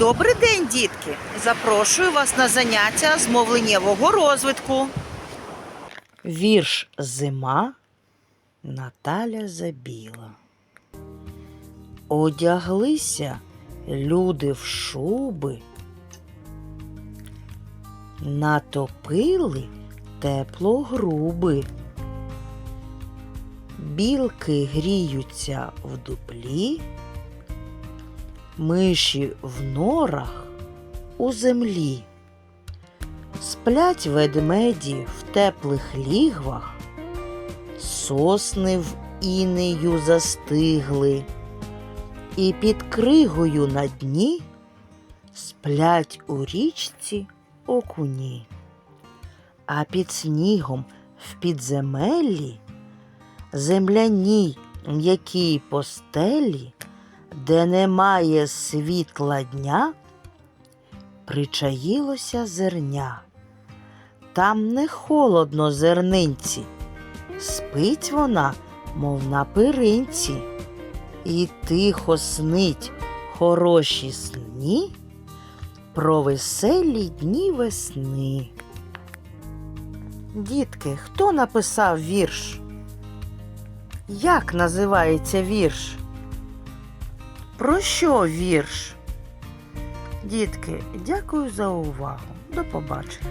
Добрий день, дітки! Запрошую вас на заняття з мовленнєвого розвитку. Вірш Зима Наталя Забіла. Одяглися люди в шуби, натопили тепло груби. Білки гріються в дуплі, миші в норах у землі. Сплять ведмеді в теплих лігвах, сосни в інею застигли, і під кригою на дні сплять у річці окуні, а під снігом в підземеллі земляній м'якій постелі, де немає світла дня, причаїлося зерня. Там не холодно зернинці, спить вона, мов на перинці, і тихо снить хороші сні про веселі дні весни. Дітки, хто написав вірш? Як називається вірш? Про що вірш? Дітки, дякую за увагу. До побачення.